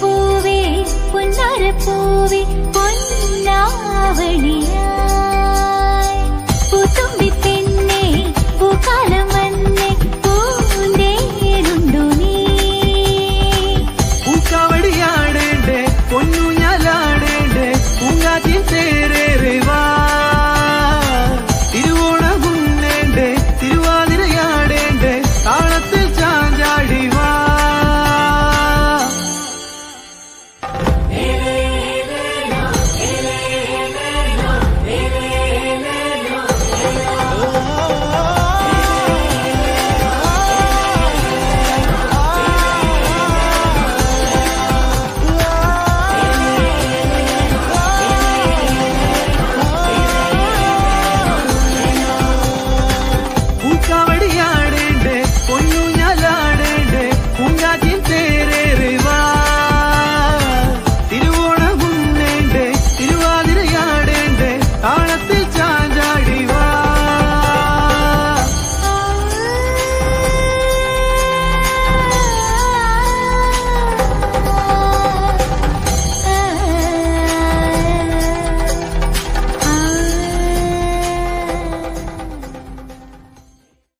പൂവേ പൊന്നാരപ്പൂവേ പൊന്നാവണിയാ